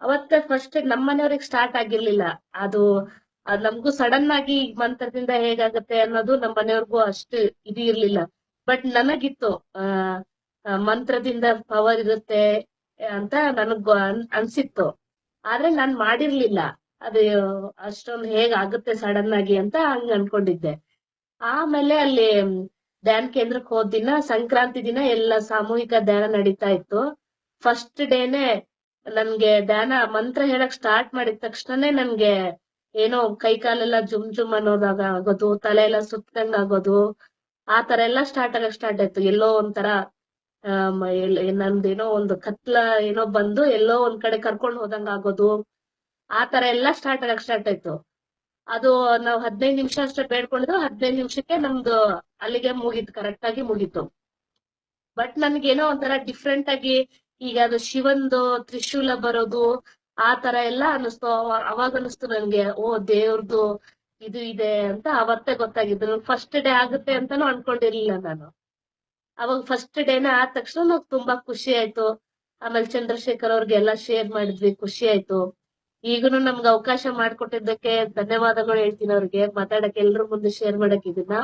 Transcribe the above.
ಅವತ್ತ ಫಸ್ಟ್ ನಮ್ಮ ಮನೆಯವ್ರಿಗೆ ಸ್ಟಾರ್ಟ್ ಆಗಿರ್ಲಿಲ್ಲ. ಅದು ನಮ್ಗೂ ಸಡನ್ ಆಗಿ ಮಂತ್ರದಿಂದ ಹೇಗಾಗತ್ತೆ ಅನ್ನೋದು ನಮ್ಮ ಮನೆಯವ್ರಿಗೂ ಅಷ್ಟು ಇದು ಇರ್ಲಿಲ್ಲ. ಬಟ್ ನನಗಿತ್ತು, ಆ ಮಂತ್ರದಿಂದ ಪವರ್ ಇರುತ್ತೆ ಅಂತ ನನಗ್ ಅನ್ಸಿತ್ತು. ಆದ್ರೆ ನಾನ್ ಮಾಡಿರ್ಲಿಲ್ಲ. ಅದು, ಅಷ್ಟೊಂದು ಹೇಗಾಗುತ್ತೆ ಸಡನ್ ಆಗಿ ಅಂತ ಹಂಗ ಅನ್ಕೊಂಡಿದ್ದೆ. ಆಮೇಲೆ ಅಲ್ಲಿ ಧ್ಯಾನ ಕೇಂದ್ರಕ್ಕೆ ಹೋದ ದಿನ, ಸಂಕ್ರಾಂತಿ ದಿನ ಎಲ್ಲ ಸಾಮೂಹಿಕ ಧ್ಯಾನ ನಡೀತಾ ಇತ್ತು. ಫಸ್ಟ್ ಡೇನೆ ನನ್ಗೆ ಧ್ಯಾನ ಮಂತ್ರ ಹೇಳಕ್ ಸ್ಟಾರ್ಟ್ ಮಾಡಿದ ತಕ್ಷಣನೇ ನನ್ಗೆ ಏನೋ ಕೈ ಕಾಲೆಲ್ಲ ಜುಮ್ ಜುಮ್ ಅನ್ನೋದಾಗ ಆಗೋದು ತಲೆ ಎಲ್ಲ ಸುತ್ತಂಗ್ ಆಗೋದು, ಆ ತರ ಎಲ್ಲ ಸ್ಟಾರ್ಟ್ ಆಗಕ್ ಸ್ಟಾರ್ಟ್ ಆಯ್ತು. ಎಲ್ಲೋ ಒಂಥರ ನಂದೇನೋ ಒಂದು ಕತ್ಲ ಏನೋ ಬಂದು ಎಲ್ಲೋ ಒಂದ್ ಕಡೆ ಕರ್ಕೊಂಡ್ ಹೋದಂಗ ಆಗೋದು. ಆ ತರ ಎಲ್ಲ ಸ್ಟಾರ್ಟ್ ಆಗಕ್ ಸ್ಟಾರ್ಟ್ ಆಯ್ತು. ಅದು ನಾವ್ ಹದಿನೈದು ನಿಮಿಷ ಅಷ್ಟೇ ಬೇಡ್ಕೊಂಡಿದ್ರು ಹದಿನೈದು ನಿಮಿಷಕ್ಕೆ ನಮ್ದು ಅಲ್ಲಿಗೆ ಮುಗೀತು ಕರೆಕ್ಟ್ ಆಗಿ ಮುಗೀತು. ಬಟ್ ನನ್ಗೇನೋ ಒಂಥರ ಡಿಫ್ರೆಂಟ್ ಆಗಿ ಈಗ ಅದು ಶಿವಂದು, ತ್ರಿಶೂಲ ಬರೋದು, ಆ ತರ ಎಲ್ಲ ಅನಿಸ್ತು ಅವಾಗ ಅನಿಸ್ತು ನನ್ಗೆ, ಓ ದೇವ್ರದು ಇದು ಇದೆ ಅಂತ ಅವತ್ತೇ ಗೊತ್ತಾಗಿದ್ದು. ಫಸ್ಟ್ ಡೇ ಆಗುತ್ತೆ ಅಂತಾನು ಅನ್ಕೊಂಡಿರ್ಲಿಲ್ಲ ನಾನು. ಅವಾಗ ಫಸ್ಟ್ ಡೇನ ಆದ ತಕ್ಷಣ ತುಂಬಾ ಖುಷಿ ಆಯ್ತು. ಆಮೇಲೆ ಚಂದ್ರಶೇಖರ್ ಅವ್ರಿಗೆಲ್ಲ ಶೇರ್ ಮಾಡಿದ್ವಿ, ಖುಷಿ ಆಯ್ತು. ಈಗನು ನಮ್ಗೆ ಅವಕಾಶ ಮಾಡ್ಕೊಟ್ಟಿದ್ದಕ್ಕೆ ಧನ್ಯವಾದಗಳು ಹೇಳ್ತೀನಿ ಅವ್ರಿಗೆ. ಮಾತಾಡಕ್ಕೆ ಎಲ್ರು ಮುಂದೆ ಶೇರ್ ಮಾಡಕ್ ಇದನ್ನ.